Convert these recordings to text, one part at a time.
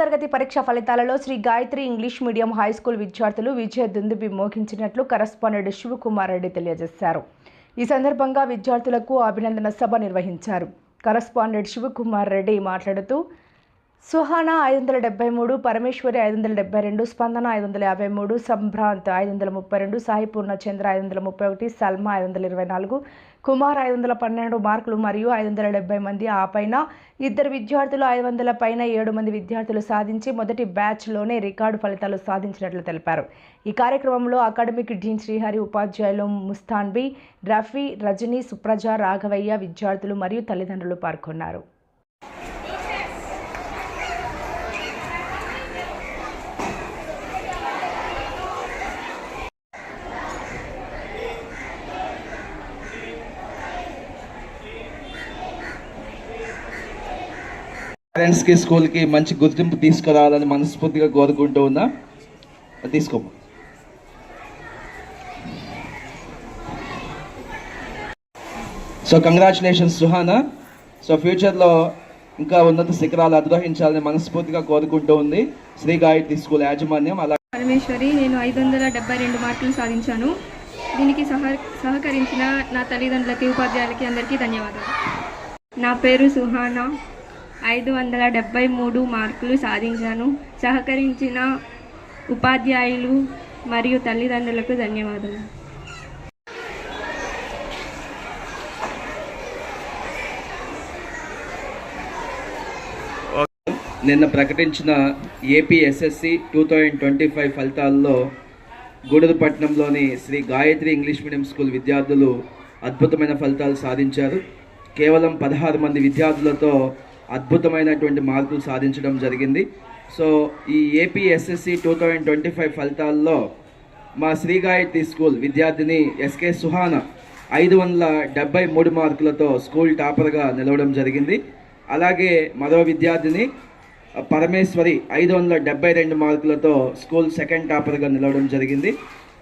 తరగతి పరీక్ష ఫలితాలలో Shri Gayatri English medium high school విద్యార్థులు విజయ దుందుబి మోగించినట్లు కరస్పాండెంట్ శివకుమార్ రెడ్డి తెలియజేశారు. ఈ సందర్భంగా విద్యార్థులకు అభినందన సభ నిర్వహించారు. కరస్పాండెంట్ శివకుమార్ రెడ్డి మాట్లాడుతూ సుహానా ఐదు వందల డెబ్బై మూడు పరమేశ్వరి ఐదు వందల డెబ్బై రెండు స్పందన ఐదు వందల యాభై మూడు సంభ్రాంత్ ఐదు వందల ముప్పై రెండు సాయి పూర్ణచంద్ర ఐదు వందల ముప్పై ఒకటి సల్మా ఐదు వందల ఇరవై నాలుగు కుమార్ ఐదు వందల పన్నెండు మార్కులు మరియు ఐదు వందల డెబ్బై మంది ఆ పైన ఇద్దరు విద్యార్థులు ఐదు వందల పైన ఏడు మంది విద్యార్థులు సాధించి మొదటి బ్యాచ్లోనే రికార్డు ఫలితాలు సాధించినట్లు తెలిపారు. ఈ కార్యక్రమంలో అకాడమిక్ డీన్ శ్రీహరి ఉపాధ్యాయులు ముస్తాన్బి రఫీ రజనీ సుప్రజ రాఘవయ్య విద్యార్థులు మరియు తల్లిదండ్రులు పాల్గొన్నారు. పేరెంట్స్కి స్కూల్కి మంచి గుర్తింపు తీసుకురావాలని మనస్ఫూర్తిగా కోరుకుంటూ ఉన్నా తీసుకోమా సో కంగ్రాచులేషన్స్ సుహానా సో ఫ్యూచర్లో ఇంకా ఉన్నత శిఖరాలు అధిరోహించాలని మనస్ఫూర్తిగా కోరుకుంటూ ఉంది. శ్రీ గాయత్రి స్కూల్ యాజమాన్యం అలా పరమేశ్వరి నేను ఐదు వందల డెబ్బై రెండు మార్కులు సాధించాను. దీనికి సహ సహకరించిన నా తల్లిదండ్రులకి ఉపాధ్యాయులకి అందరికీ ధన్యవాదాలు. నా పేరు సుహానా. ఐదు వందల డెబ్బై మూడు మార్కులు సాధించాను. సహకరించిన ఉపాధ్యాయులు మరియు తల్లిదండ్రులకు ధన్యవాదాలు నిన్న ప్రకటించిన AP SSC two thousand twenty five ఫలితాల్లో గూడూరుపట్నంలోని Shri Gayatri English medium school విద్యార్థులు అద్భుతమైన ఫలితాలు సాధించారు. కేవలం పదహారు మంది విద్యార్థులతో అద్భుతమైనటువంటి మార్కులు సాధించడం జరిగింది. సో ఈ AP SSC two thousand twenty five ఫలితాల్లో మా శ్రీ గాయత్రి స్కూల్ విద్యార్థిని ఎస్కే సుహానా ఐదు వందల డెబ్బై మూడు మార్కులతో స్కూల్ టాపర్గా నిలవడం జరిగింది. అలాగే మరో విద్యార్థిని పరమేశ్వరి ఐదు వందల డెబ్బై రెండు మార్కులతో స్కూల్ సెకండ్ టాపర్గా నిలవడం జరిగింది.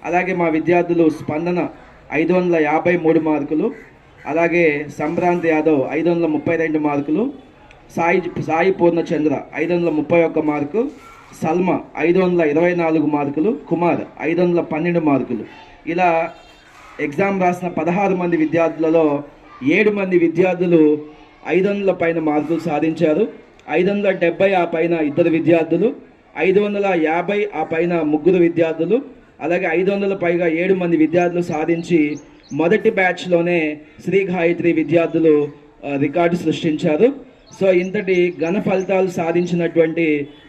అలాగే మా విద్యార్థులు స్పందన ఐదు వందల యాభై మూడు మార్కులు. అలాగే సంభ్రాంత్ యాదవ్ ఐదు వందల ముప్పై రెండు మార్కులు. సాయి సాయి పూర్ణచంద్ర ఐదు వందల ముప్పై ఒక్క మార్కు సల్మా ఐదు వందల ఇరవై నాలుగు మార్కులు కుమార్ ఐదు వందల పన్నెండు మార్కులు. ఇలా ఎగ్జామ్ రాసిన పదహారు మంది విద్యార్థులలో ఏడు మంది విద్యార్థులు ఐదు వందల పైన మార్కులు సాధించారు. ఐదు వందల డెబ్బై ఆ పైన ఇద్దరు విద్యార్థులు ఐదు వందల యాభై ఆ పైన ముగ్గురు విద్యార్థులు అలాగే ఐదు వందల పైగా ఏడు మంది విద్యార్థులు సాధించి మొదటి బ్యాచ్లోనే శ్రీ గాయత్రి విద్యార్థులు రికార్డు సృష్టించారు. సో ఇంతటి ఘన ఫలితాలు సాధించినటువంటి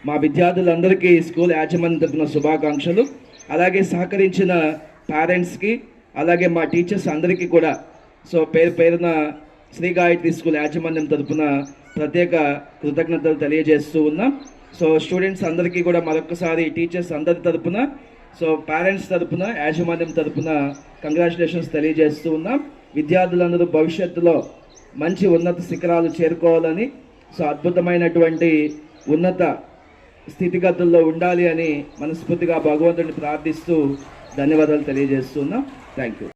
మా విద్యార్థులందరికీ స్కూల్ యాజమాన్యం తరపున శుభాకాంక్షలు. అలాగే సహకరించిన పేరెంట్స్కి అలాగే మా టీచర్స్ అందరికీ కూడా. సో పేరు పేరున శ్రీ గాయత్రి స్కూల్ యాజమాన్యం తరపున ప్రత్యేక కృతజ్ఞతలు తెలియజేస్తూ ఉన్నాం. సో స్టూడెంట్స్ అందరికీ కూడా మరొకసారి టీచర్స్ అందరి తరపున సో పేరెంట్స్ తరపున యాజమాన్యం తరపున కంగ్రాచులేషన్స్ తెలియజేస్తూ ఉన్నాం. విద్యార్థులందరూ భవిష్యత్తులో మంచి ఉన్నత శిఖరాలు చేరుకోవాలని సో అద్భుతమైనటువంటి ఉన్నత స్థితిగతుల్లో ఉండాలి అని మనస్ఫూర్తిగా భగవంతుడిని ప్రార్థిస్తూ ధన్యవాదాలు తెలియజేస్తున్నాం. Thank you